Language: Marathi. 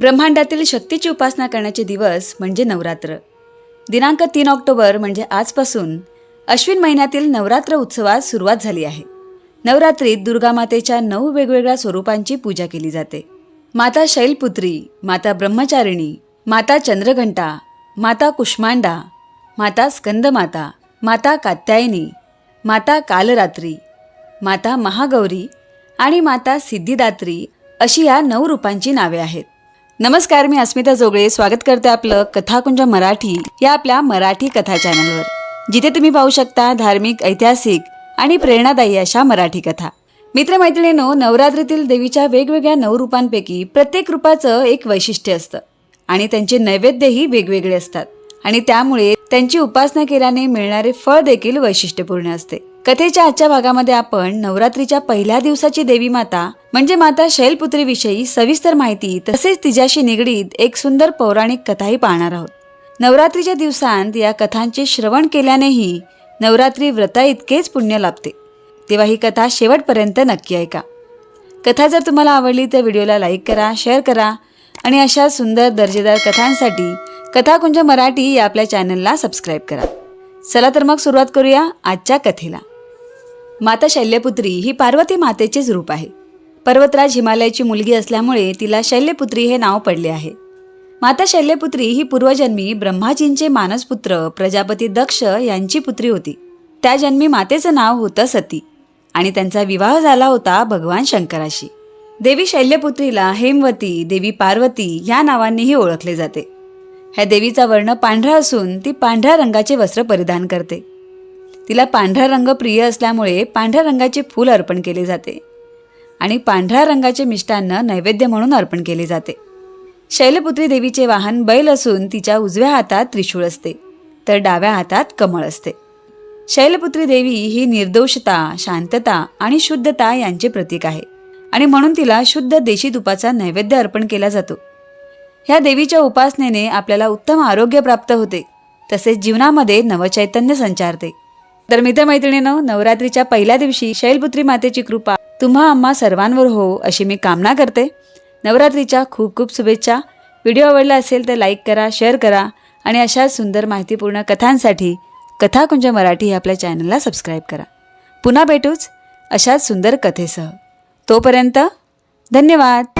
ब्रह्मांडातील शक्तीची उपासना करण्याचे दिवस म्हणजे नवरात्र. दिनांक तीन ऑक्टोबर म्हणजे आजपासून अश्विन महिन्यातील नवरात्र उत्सवास सुरुवात झाली आहे. नवरात्रीत दुर्गामातेच्या नऊ वेगवेगळ्या स्वरूपांची पूजा केली जाते. माता शैलपुत्री माता ब्रह्मचारिणी माता चंद्रघंटा माता कुष्मांडा माता स्कंदमाता माता कात्यायनी माता कालरात्री माता महागौरी आणि माता सिद्धिदात्री अशी या नऊ रूपांची नावे आहेत. नमस्कार मी अस्मिता जोगळे. स्वागत करते आपलं कथाकुंज मराठी या आपल्या मराठी कथा चॅनलवर. जिथे तुम्ही पाहू शकता धार्मिक ऐतिहासिक आणि प्रेरणादायी अशा मराठी कथा. मित्रमैत्रिणींनो नवरात्रीतील देवीच्या वेगवेगळ्या नऊ रूपांपैकी प्रत्येक रूपाचं एक वैशिष्ट्य असतं आणि त्यांचे नैवेद्यही वेगवेगळे असतात आणि त्यामुळे त्यांची उपासना केल्याने मिळणारे फळ देखील वैशिष्ट्यपूर्ण असते. कथेच्या आजच्या भागामध्ये आपण नवरात्रीच्या पहिल्या दिवसाची देवी माता म्हणजे माता शैलपुत्री विषयी सविस्तर माहिती तसेच तिच्याशी निगडीत एक सुंदर पौराणिक कथाही पाहणार आहोत. नवरात्रीच्या दिवसांत या कथांचे श्रवण केल्यानेही नवरात्री व्रता इतकेच पुण्य लाभते. तेव्हा ही कथा शेवटपर्यंत नक्की ऐका. कथा जर तुम्हाला आवडली तर व्हिडिओला लाईक करा शेअर करा आणि अशा सुंदर दर्जेदार कथांसाठी कथाकुंज मराठी या आपल्या चॅनलला सबस्क्राईब करा. चला तर मग सुरुवात करूया आजच्या कथेला. माता शैल्यपुत्री ही पार्वती मातेचेच रूप आहे. पर्वतराज हिमालयाची मुलगी असल्यामुळे तिला शैल्यपुत्री हे नाव पडले आहे. माता शैल्यपुत्री ही पूर्वजन्मी ब्रह्माजींचे मानसपुत्र प्रजापती दक्ष यांची पुत्री होती. त्या जन्मी मातेचं नाव होतं सती आणि त्यांचा विवाह झाला होता भगवान शंकराशी. देवी शैल्यपुत्रीला हेमवती देवी पार्वती या नावांनीही ओळखले जाते. ह्या देवीचा वर्ण पांढरा असून ती पांढऱ्या रंगाचे वस्त्र परिधान करते. तिला पांढरा रंग प्रिय असल्यामुळे पांढऱ्या रंगाचे फूल अर्पण केले जाते. आणि पांढऱ्या रंगाचे मिष्टान्न नैवेद्य म्हणून अर्पण केले जाते. शैलपुत्री देवीचे वाहन बैल असून तिच्या उजव्या हातात त्रिशूळ असते तर डाव्या हातात कमळ असते. शैलपुत्री देवी ही निर्दोषता शांतता आणि शुद्धता यांचे प्रतीक आहे. आणि म्हणून तिला शुद्ध देशी तुपाचा नैवेद्य अर्पण केला जातो. ह्या देवीच्या उपासनेने आपल्याला उत्तम आरोग्य प्राप्त होते तसेच जीवनामध्ये नवचैतन्य संचारते. तर मित्रमैत्रिणीनं नवरात्रीच्या पहिल्या दिवशी शैलपुत्री मातेची कृपा तुम्हा आम्हा सर्वांवर हो अशी मी कामना करते. नवरात्रीच्या खूप खूप शुभेच्छा. व्हिडिओ आवडला असेल तर लाईक करा शेअर करा आणि अशाच सुंदर माहितीपूर्ण कथांसाठी कथाकुंज मराठी आपल्या चॅनलला सबस्क्राईब करा. पुन्हा भेटूच अशाच सुंदर कथेसह. तोपर्यंत धन्यवाद.